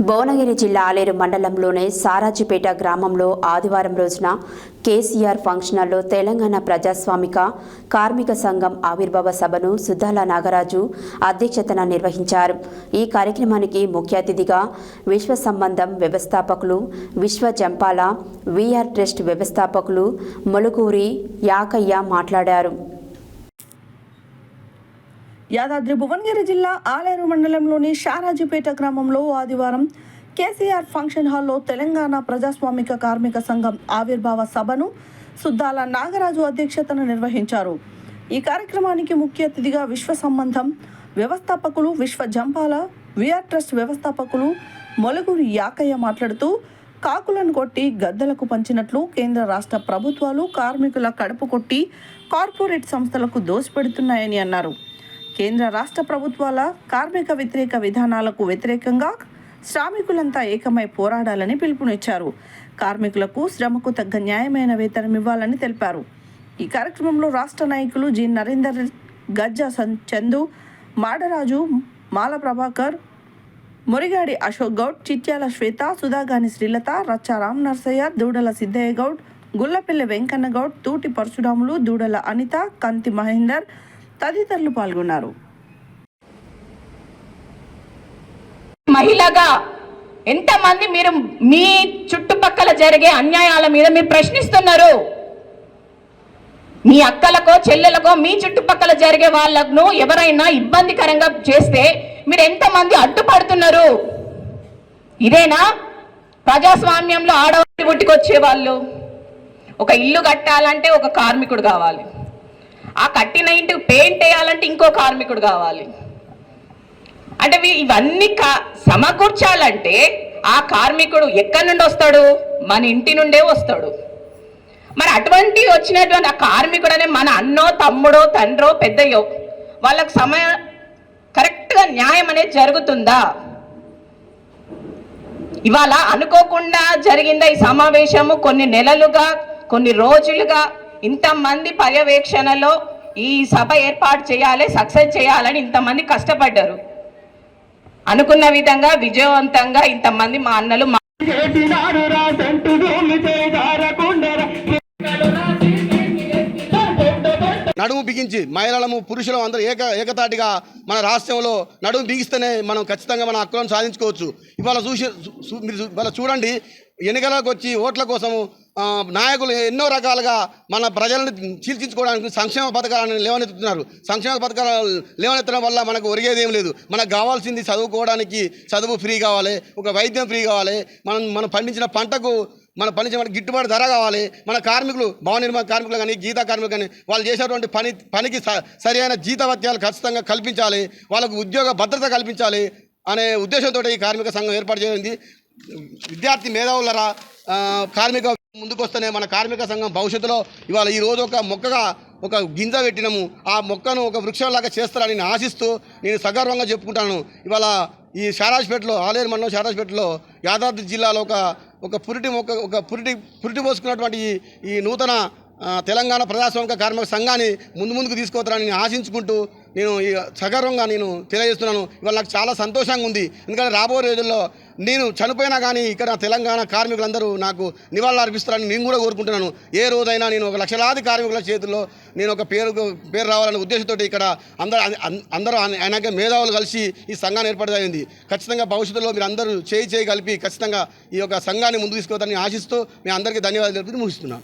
భువనగిరి జిల్లా ఆలేరు మండలంలోని సారాజిపేట గ్రామంలో ఆదివారం రోజున కేసీఆర్ ఫంక్షనల్లో తెలంగాణ ప్రజాస్వామిక కార్మిక సంఘం ఆవిర్భావ సభను సుద్దాల నాగరాజు అధ్యక్షతన నిర్వహించారు. ఈ కార్యక్రమానికి ముఖ్య అతిథిగా విశ్వ సంబంధం వ్యవస్థాపకులు విశ్వ జంపాల విఆర్ ట్రస్ట్ వ్యవస్థాపకులు మొలుకూరి యాకయ్య మాట్లాడారు. యాదాద్రి భువనగిరి జిల్లా ఆలేరు మండలంలోని షారాజీపేట గ్రామంలో ఆదివారం కేసీఆర్ ఫంక్షన్ హాల్లో తెలంగాణ ప్రజాస్వామిక కార్మిక సంఘం ఆవిర్భావ సభను సుద్దాల నాగరాజు అధ్యక్షతన నిర్వహించారు. ఈ కార్యక్రమానికి ముఖ్య అతిథిగా విశ్వ సంబంధం వ్యవస్థాపకులు విశ్వ జంపాల విఆర్ ట్రస్ట్ వ్యవస్థాపకులు మొలగూరి యాకయ్య మాట్లాడుతూ కాకులను కొట్టి గద్దలకు పంచినట్లు కేంద్ర రాష్ట్ర ప్రభుత్వాలు కార్మికుల కడుపు కొట్టి కార్పొరేట్ సంస్థలకు దోసిపెడుతున్నాయని అన్నారు. కేంద్ర రాష్ట్ర ప్రభుత్వాల కార్మిక వ్యతిరేక విధానాలకు వ్యతిరేకంగా శ్రామికులంతా ఏకమై పోరాడాలని పిలుపునిచ్చారు. కార్మికులకు శ్రమకు తగ్గ న్యాయమైన వేతనం ఇవ్వాలని తెలిపారు. ఈ కార్యక్రమంలో రాష్ట్ర నాయకులు జి. నరేందర్ గజ్జా చందు మాడరాజు మాల ప్రభాకర్ మురిగాడి అశోక్ గౌడ్ చిట్యాల శ్వేత సుధాగాని శ్రీలత రచ్చ రామ్ నర్సయ్య దూడల సిద్ధయ్య గౌడ్ గుల్లపల్లి వెంకన్న గౌడ్ తూటి పరశురాములు దూడల అనిత కంతి మహేందర్ తదితరులు పాల్గొన్నారు. మహిళగా ఎంతమంది మీరు మీ చుట్టుపక్కల జరిగే అన్యాయాల మీద మీరు ప్రశ్నిస్తున్నారు? మీ అక్కలకో చెల్లెలకో మీ చుట్టుపక్కల జరిగే వాళ్ళను ఎవరైనా ఇబ్బందికరంగా చేస్తే మీరు ఎంతమంది అడ్డుపడుతున్నారు? ఇదేనా? ప్రజాస్వామ్యంలో ఆడవాళ్ళు పుట్టుకొచ్చే వాళ్ళు ఒక ఇల్లు కట్టాలంటే ఒక కార్మికుడు కావాలి. ఆ కట్టిన ఇంటికి పెయింట్ వేయాలంటే ఇంకో కార్మికుడు కావాలి. అంటే ఇవన్నీ కా సమకూర్చాలంటే ఆ కార్మికుడు ఎక్కడి నుండి వస్తాడు? మన ఇంటి నుండే వస్తాడు. మరి అటువంటి వచ్చినటువంటి ఆ కార్మికుడు అనే మన అన్నో తమ్ముడో తండ్రో పెద్దయ్యో వాళ్ళకు సమయం కరెక్ట్గా న్యాయం అనేది జరుగుతుందా? ఇవాళ అనుకోకుండా జరిగిందా ఈ సమావేశము? కొన్ని నెలలుగా కొన్ని రోజులుగా ఇంతమంది పర్యవేక్షణలో ఈ సభ ఏర్పాటు చేయాలి సక్సెస్ చేయాలని ఇంతమంది కష్టపడ్డారు. అనుకున్న విధంగా విజయవంతంగా ఇంతమంది మా అన్నలు మా నడుము బిగించి మహిళలము పురుషులం అందరూ ఏక ఏకతాటిగా మన రాష్ట్రంలో నడుము బిగిస్తేనే మనం ఖచ్చితంగా మన హక్కులను సాధించుకోవచ్చు. ఇవాళ చూసి మీరు ఇవాళ చూడండి ఎన్నికలకు వచ్చి ఓట్ల కోసము నాయకులు ఎన్నో రకాలుగా మన ప్రజలను చీల్చించుకోవడానికి సంక్షేమ పథకాలను లేవనెత్తుతున్నారు. సంక్షేమ పథకాలు లేవనెత్తడం వల్ల మనకు ఒరిగేది ఏం లేదు. మనకు కావాల్సింది చదువుకోవడానికి చదువు ఫ్రీ కావాలి ఒక వైద్యం ఫ్రీ కావాలి మనం మనం పండించిన పంటకు మన పని మన గిట్టుబాటు ధర కావాలి మన కార్మికులు భవన నిర్మాణ కార్మికులు కానీ గీతా కార్మికులు కానీ వాళ్ళు చేసేటువంటి పని పనికి స- సరైన జీతవత్యాలు ఖచ్చితంగా కల్పించాలి వాళ్ళకు ఉద్యోగ భద్రత కల్పించాలి అనే ఉద్దేశంతో ఈ కార్మిక సంఘం ఏర్పాటు చేయండి విద్యార్థి మేధావులరా కార్మిక ముందుకొస్తేనే మన కార్మిక సంఘం భవిష్యత్తులో ఇవాళ ఈ రోజు ఒక మొక్కగా ఒక గింజ పెట్టినము. ఆ మొక్కను ఒక వృక్షంలాగా చేస్తారని నేను ఆశిస్తూ నేను సగర్వంగా చెప్పుకుంటాను. ఇవాళ ఈ షారాజ్పేటలో ఆలేరు మండలం షారాజ్పేటలో యాదాద్రి జిల్లాలో ఒక ఒక పురిటి మొక్క ఒక పురిటి పురిటి పోసుకున్నటువంటి ఈ ఈ నూతన తెలంగాణ ప్రజాస్వామిక కార్మిక సంఘాన్ని ముందు ముందుకు తీసుకుపోతారని ఆశించుకుంటూ నేను ఈ సగర్వంగా నేను తెలియజేస్తున్నాను. ఇవాళ నాకు చాలా సంతోషంగా ఉంది. ఎందుకంటే రాబోయే రోజుల్లో నేను చనిపోయినా కానీ ఇక్కడ తెలంగాణ కార్మికులందరూ నాకు నివాళులు అర్పిస్తారని నేను కూడా కోరుకుంటున్నాను. ఏ రోజైనా నేను ఒక లక్షలాది కార్మికుల చేతుల్లో నేను ఒక పేరు పేరు రావాలనే ఉద్దేశంతో ఇక్కడ అందరూ అందరూ అనేక మేధావులు కలిసి ఈ సంఘాన్ని ఏర్పాటు అయింది ఖచ్చితంగా భవిష్యత్తులో మీరు అందరూ చేయి చేయి కలిపి ఖచ్చితంగా ఈ యొక్క సంఘాన్ని ముందుకు తీసుకోవద్దని ఆశిస్తూ మీ అందరికీ ధన్యవాదాలు తెలుపుతూ ముగిస్తున్నాను.